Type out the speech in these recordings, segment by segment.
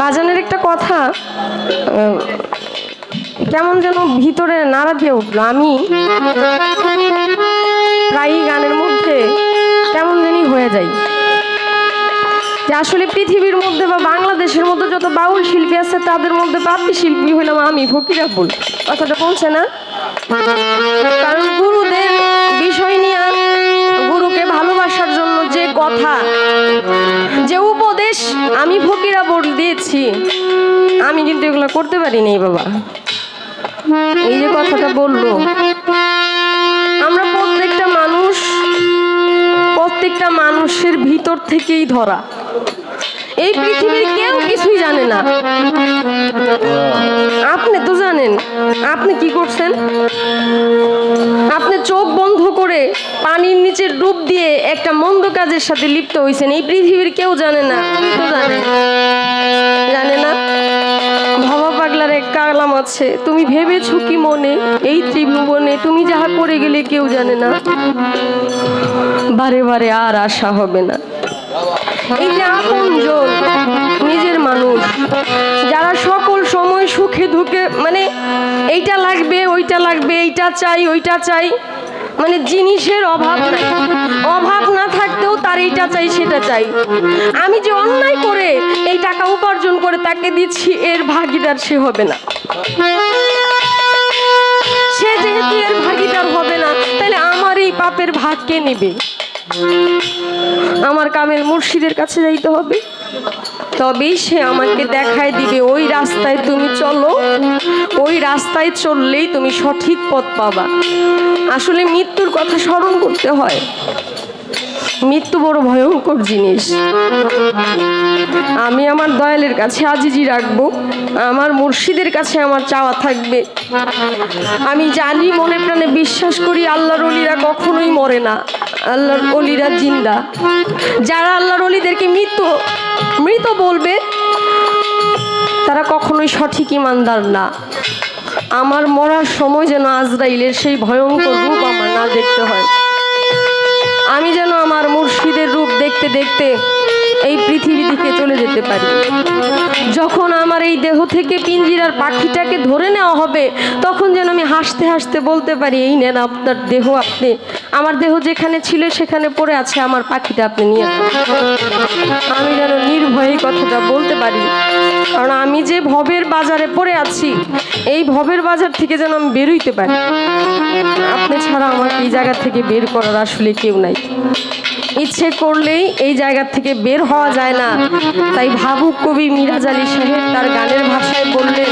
বাজানের একটা কথা কেমন যেন ভিতরে নাড়া দিয়ে উঠল। আমি প্রায়ই গানের মধ্যে কেমন জানি হয়ে যাই। যে আসলে পৃথিবীর মধ্যে বা বাংলাদেশের মধ্যে যত বাউল শিল্পী আছে, তাদের মধ্যে বাপি শিল্পী হইলাম আমি, ফকিরা বল কথাটা বলছে না? কারণ গুরুদের বিষয় নিয়ে, গুরুকে ভালোবাসার জন্য যে কথা, যে উপদেশ আমি ফকিরা বোর্ড দিয়েছি। আমি কিন্তু এগুলো করতে পারিনি, বাবা। এই যে কথাটা বলল। আমরা প্রত্যেকটা মানুষ, প্রত্যেকটা মানুষের ভিতর থেকেই ধরা। এই পৃথিবীর কেউ কিছুই জানে না। আপনি তো জানেন, আপনি কি করছেন? আপনি চোখ বন্ধ করে পানির নিচে ডুব দিয়ে একটা মন্দ কাজের সাথে লিপ্ত হয়েছেন এই পৃথিবীর কেউ জানে না তো জানে। না? ভবা পাগলার এক কালাম আছে, তুমি ভেবেছো কি মনে? এই ত্রিভুবনে তুমি যাহা করে গেলে কেউ জানে না। বারে বারে আর আশা হবে না। এই যে নিজের মানুষ। যারা সকল সময় সুখে দুঃখে মানে এইটা লাগবে, ওইটা লাগবে, এইটা চাই, ওইটা চাই। মানে জিনিসের অভাব নাই। অভাব না থাকতেও তার এইটা চাই সেটা চাই। আমি যে অন্যায় করে এই টাকা উপার্জন করে তাকে দিচ্ছি এর ভাগিদার সে হবে না। সে যেহেতু এর ভাগিদার হবে না তাহলে আমার এই পাপের ভাগ কে নেবে? আমার কামেল মুর্শিদের কাছে যাইতে হবে। তবেই সে আমাকে দেখায় দিবে, ওই রাস্তায় তুমি চলো, ওই রাস্তায় চললেই তুমি সঠিক পথ পাবা। আসলে মৃত্যুর কথা স্মরণ করতে হয়। মৃত্যু বড় ভয়ঙ্কর জিনিস। আমি আমার দয়ালের কাছে আজিজি রাখব, আমার মুর্শিদের কাছে আমার চাওয়া থাকবে। আমি জানি মনে প্রাণে বিশ্বাস করি আল্লাহর অলিরা কখনোই মরে না। আল্লাহর অলিরা জিন্দা। যারা আল্লাহর অলিদেরকে মৃত মৃত বলবে, তারা কখনোই সঠিক ইমানদার না। আমার মরার সময় যেন আজরাইলের সেই ভয়ঙ্কর রূপ আমার না দেখতে হয়। আমি যেন আমার মুর্শিদের রূপ দেখতে দেখতে এই পৃথিবী থেকে চলে যেতে পারি। যখন আমার এই দেহ থেকে পিঞ্জিরার পাখিটাকে ধরে নেওয়া হবে, তখন যেন আমি হাসতে হাসতে বলতে পারি, এই নেন আপনার দেহ আপনি। আমার দেহ যেখানে ছিল, সেখানে পড়ে আছে আমার পাখিটা, আপনি নিয়ে আমি যেন নির্ভয়ে কথাটা বলতে পারি, কারণ আমি যে ভবের বাজারে পড়ে আছি, এই ভবের বাজার থেকে যেন আমি বেরোইতে পারি। আপনি ছাড়া আমার এই জায়গা থেকে বের করার আসলে কেউ নাই। ইচ্ছে করলেই এই জায়গা থেকে বের হওয়া যায় না। তাই ভাবুক কবি মিরাজ আলী সাহেব তার গানের ভাষায় বললেন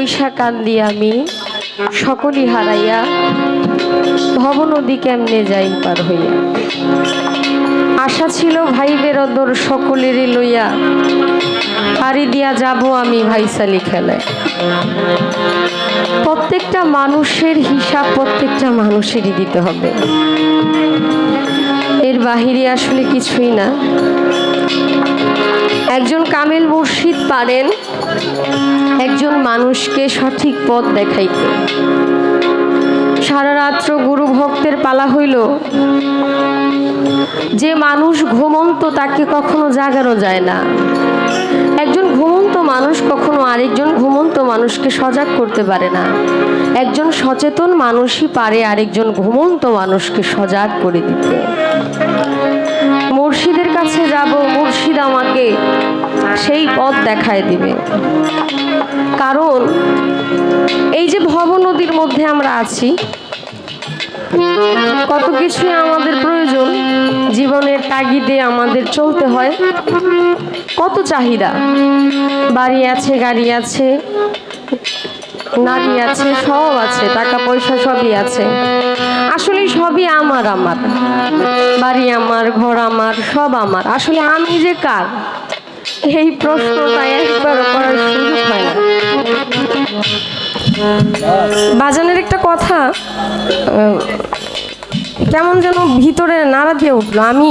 বৈশা কান্দি আমি, সকলই হারাইয়া ভব নদী কেমনে যাই পার হইয়া? আশা ছিল ভাই বেরদর সকলেরই লইয়া, পাড়ি দিয়া যাব আমি ভাইসালি খেলায়। প্রত্যেকটা মানুষের হিসাব প্রত্যেকটা মানুষেরই দিতে হবে। এর বাহিরে আসলে কিছুই না। একজন কামেল মুর্শিদ পারেন একজন মানুষকে সঠিক পথ দেখাইতে। সারা রাত্র গুরু ভক্তের পালা হইল। যে মানুষ ঘুমন্ত তাকে কখনো জাগানো যায় না। একজন ঘুমন্ত মানুষ কখনো আরেকজন ঘুমন্ত মানুষকে সজাগ করতে পারে না। একজন সচেতন মানুষই পারে আরেকজন ঘুমন্ত মানুষকে সজাগ করে দিতে। মুর্শিদের কাছে যাব, মুর্শিদ আমাকে সেই পথ দেখায় দিবে। কারণ এই যে ভব নদীর মধ্যে আমরা আছি, কত কিছুই আমাদের প্রয়োজন, জীবনের তাগিদে আমাদের চলতে হয়। কত চাহিদা? বাড়ি আছে, গাড়ি আছে, নারী আছে, সব আছে, টাকা পয়সা সবই আছে। আসলে সবই আমার আমার। বাড়ি আমার, ঘর আমার, সব আমার। আসলে আমি যে কার? এই প্রশ্নটা একবারও করার সুযোগ হয় না। বাজানের একটা কথা কেমন যেন ভিতরে নাড়া দিয়ে উঠল। আমি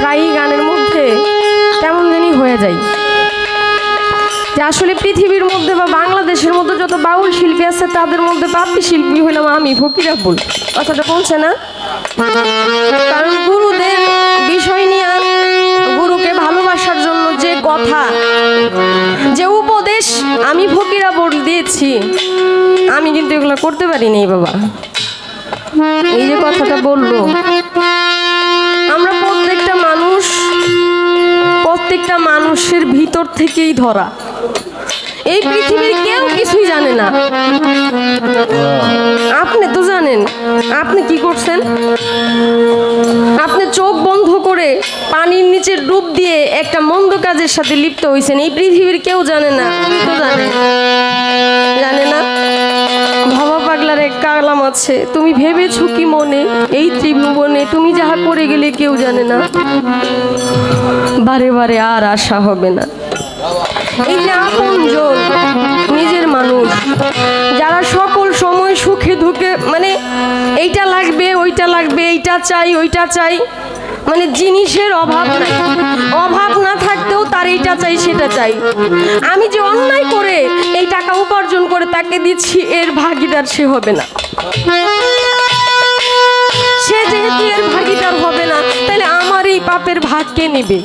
প্রায়ই গানের মধ্যে কেমন জানি হয়ে যাই। যে আসলে পৃথিবীর মধ্যে বা বাংলাদেশের মধ্যে যত বাউল শিল্পী আছে, তাদের মধ্যে বাপি শিল্পী হইলাম আমি, ফকিরা বল কথাটা বলছে না? কারণ গুরুদের বিষয় নিয়ে কথা, যে উপদেশ আমি ফকিরা বোর্ড দিয়েছি, আমি কিন্তু এগুলো করতে পারিনি বাবা। এই যে কথাটা বলল, আমরা প্রত্যেকটা মানুষ, প্রত্যেকটা মানুষের ভিতর থেকেই ধরা। এই পৃথিবীর কেউ কিছুই জানে না। আপনি তো জানেন, আপনি কি করছেন? চোখ বন্ধ করে পানির নিচে ডুব দিয়ে একটা মন্দ কাজের সাথে লিপ্ত হয়েছেন এই পৃথিবীর কেউ জানে না জানে। জানে না? ভবা পাগলার এক কালাম আছে। তুমি ভেবেছো কি মনে? এই ত্রিভুবনে তুমি যাহা করে গেলে কেউ জানে না। বারে বারে আর আশা হবে না। এই যে আপনজন নিজের এইটা চাই, ওইটা চাই। মানে জিনিসের অভাব নাই। অভাব না থাকতেও তার এইটা চাই, সেটা চাই। আমি যে অন্যায় করে এই টাকা উপার্জন করে তাকে দিচ্ছি, এর ভাগিদার সে হবে না। সে যেহেতু এর ভাগিদার হবে না, তাহলে আমার এই পাপের ভাগ কে নেবে?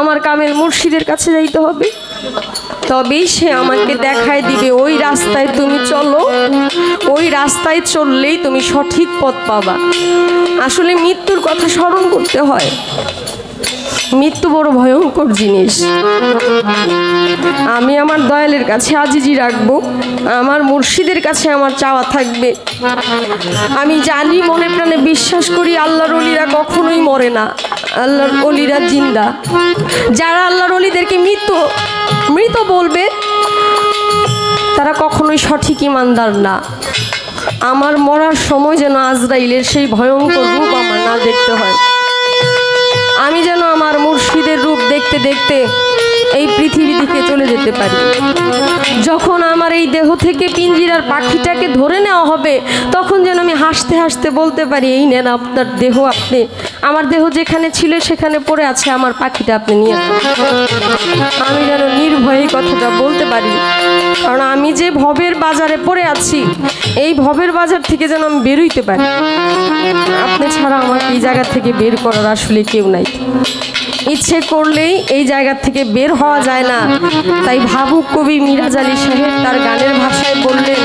আমার কামেল মুর্শিদের কাছে যাইতে হবে। তবেই সে আমাকে দেখায় দিবে, ওই রাস্তায় তুমি চলো, ওই রাস্তায় চললেই তুমি সঠিক পথ পাবা। আসলে মৃত্যুর কথা স্মরণ করতে হয়। মৃত্যু বড় ভয়ঙ্কর জিনিস। আমি আমার দয়ালের কাছে আজিজি রাখব, আমার মুর্শিদের কাছে আমার চাওয়া থাকবে। আমি জানি মনে প্রাণে বিশ্বাস করি আল্লাহর অলিরা কখনোই মরে না, আল্লাহর অলিরা জিন্দা। যারা আল্লাহর অলিদেরকে মৃত মৃত বলবে, তারা কখনোই সঠিক ইমানদার না। আমার মরার সময় যেন আজরাইলের সেই ভয়ঙ্কর রূপ আমার না দেখতে হয়। আমি যেন আমার মুর্শিদের রূপ দেখতে দেখতে এই পৃথিবী থেকে চলে যেতে পারি। যখন আমার এই দেহ থেকে পিঞ্জিরার পাখিটাকে ধরে নেওয়া হবে, তখন যেন আমি হাসতে হাসতে বলতে পারি, এই নেন আপনার দেহ আপনি। আমার দেহ যেখানে ছিল, সেখানে পড়ে আছে, আমার পাখিটা আপনি নিয়ে আমি যেন নির্ভয়ে কথাটা বলতে পারি, কারণ আমি যে ভবের বাজারে পড়ে আছি, এই ভবের বাজার থেকে যেন আমি বেরোইতে পারি। আপনি ছাড়া আমাকে এই জায়গা থেকে বের করার আসলে কেউ নাই। ইচ্ছে করলেই এই জায়গা থেকে বের হওয়া যায় না। তাই ভাবুক কবি মিরাজ আলী সাহেব তার গানের ভাষায় বললেন